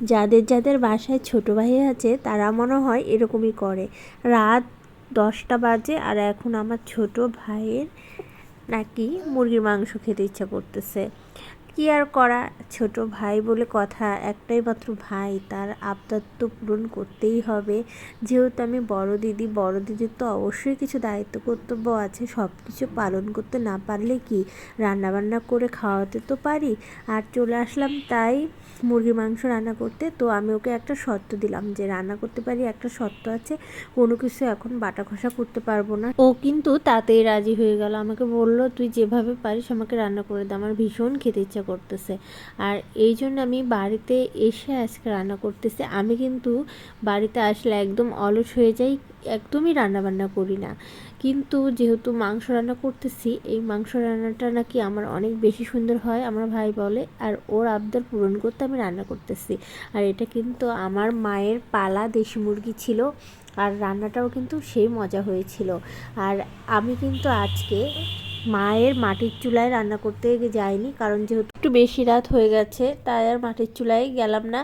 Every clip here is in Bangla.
যাদের যাদের বাসায় ছোট ভাই আছে, তারা মনে হয় এরকমই করে। রাত দশটা বাজে আর এখন আমার ছোট ভাইয়ের নাকি মুরগির মাংস খেতে ইচ্ছা করতেছে। কি আর করা? ছোট ভাই বলে কথা, একটাই মাত্র ভাই, তার আবদার তো পূরণ করতেই হবে। যেহেতু আমি বড় দিদি, বড় দিদির তো অবশ্যই কিছু দায়িত্ব কর্তব্য আছে সব কিছু পালন করতে না পারলে কি? রান্নাবান্না করে খাওয়াতে তো পারি। আর চলে আসলাম তাই মুরগির মাংস রান্না করতে। তো আমি ওকে একটা শর্ত দিলাম যে রান্না করতে পারি, একটা শর্ত আছে, কোনো কিছু এখন বাটা ঘষা করতে পারব না। ও কিন্তু তাতেই রাজি হয়ে গেল, আমাকে বলল, তুই যেভাবে পারিস আমাকে রান্না করে দে, আমার ভীষণ খেতে ইচ্ছা করতেছে। আর এই জন্য আমি বাড়িতে এসে আজকে রান্না করতেছি। আমি কিন্তু বাড়িতে আসলে একদম অলস হয়ে যাই, একদমই রান্না বান্না করি না। কিন্তু যেহেতু মাংস রান্না করতেছি, এই মাংস রান্নাটা নাকি আমার অনেক বেশি সুন্দর হয়, আমার ভাই বলে। আর ওর আবদার পূরণ করতে আমি রান্না করতেছি। আর এটা কিন্তু আমার মায়ের পালা দেশি মুরগি ছিল, আর রান্নাটাও কিন্তু সেই মজা হয়েছিল। আর আমি কিন্তু আজকে মায়ের মাটির চুলায় রান্না করতে যাইনি কারণ যেহেতু একটু বেশি রাত হয়ে গেছে, তাই আর মাটির চুলায় গেলাম না।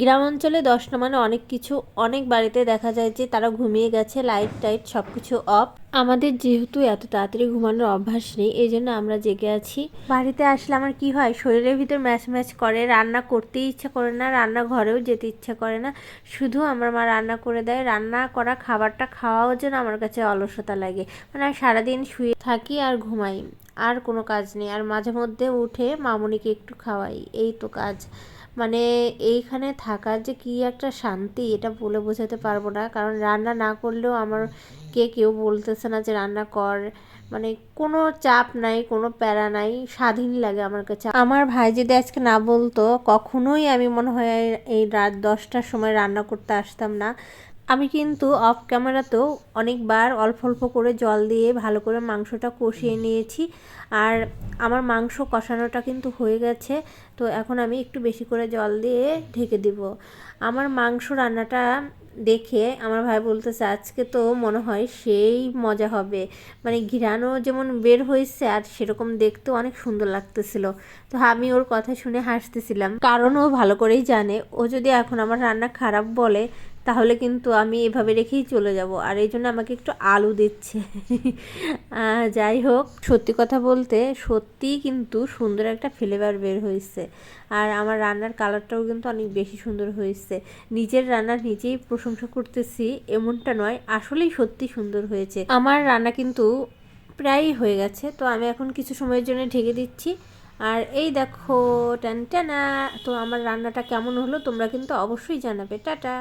গ্রাম অঞ্চলে দশটা মানে অনেক কিছু, অনেক বাড়িতে দেখা যায় যে তারা ঘুমিয়ে গেছে, লাইট টাইট সব কিছু অফ। আমাদের যেহেতু এত তাড়াতাড়ি ঘুমানোর অভ্যাস নেই, এই জন্য আমরা জেগে আছি। বাড়িতে আসলে আমার কি হয়, শরীরের ভিতর ম্যাচ ম্যাচ করে, রান্না করতেই ইচ্ছা করে না, রান্না ঘরেও যেতে ইচ্ছা করে না। শুধু আমার মা রান্না করে দেয়, রান্না করা খাবারটা খাওয়াও যেন আমার কাছে অলসতা লাগে। মানে আমি সারাদিন শুয়ে থাকি আর ঘুমাই। আর কোনো কাজ নেই। আর মাঝে মধ্যে উঠে মামুনিকে একটু খাওয়াই। এই তো কাজ। মানে এইখানে থাকার যে কী একটা শান্তি, এটা বলে বোঝাতে পারব না। কারণ রান্না না করলেও আমার কে কেউ বলতেছে না যে রান্না কর। মানে কোনো চাপ নাই, কোনো প্যারা নাই স্বাধীন লাগে আমার কাছে। আমার ভাই যদি আজকে না বলতো, কখনোই আমি মনে হয় এই রাত দশটার সময় রান্না করতে আসতাম না। আমি কিন্তু অফ ক্যামেরাতেও অনেকবার অল্প অল্প করে জল দিয়ে ভালো করে মাংসটা কষিয়ে নিয়েছি। আর আমার মাংস কষানোটা কিন্তু হয়ে গেছে, তো এখন আমি একটু বেশি করে জল দিয়ে ঢেকে দিব। আমার মাংস রান্নাটা দেখে আমার ভাই বলতেছে, আজকে তো মনে হয় সেই মজা হবে। মানে ঘিরানো যেমন বের হয়েছে আর সেরকম দেখতেও অনেক সুন্দর লাগতেছিল। তো আমি ওর কথা শুনে হাসতেছিলাম। কারণ ও ভালো করেই জানে। ও যদি এখন আমার রান্না খারাপ বলে তাহলে কিন্তু আমি এভাবে রেখেই চলে যাব। আর এই জন্য আমাকে একটু আলু দিচ্ছে। যাই হোক, সত্যি কথা বলতে সত্যিই কিন্তু সুন্দর একটা ফ্লেভার বের হয়েছে। আর আমার রান্নার কালারটাও কিন্তু অনেক বেশি সুন্দর হয়েছে। নিজের রান্না নিজেই প্রশংসা করতেছি, এমনটা নয়, আসলেই সত্যি সুন্দর হয়েছে। আমার রান্না কিন্তু প্রায়ই হয়ে গেছে, তো আমি এখন কিছু সময়ের জন্য ঢেকে দিচ্ছি। আর এই দেখো, টান, টানা, তো আমার রান্নাটা কেমন হলো তোমরা কিন্তু অবশ্যই জানাবে। টাটা!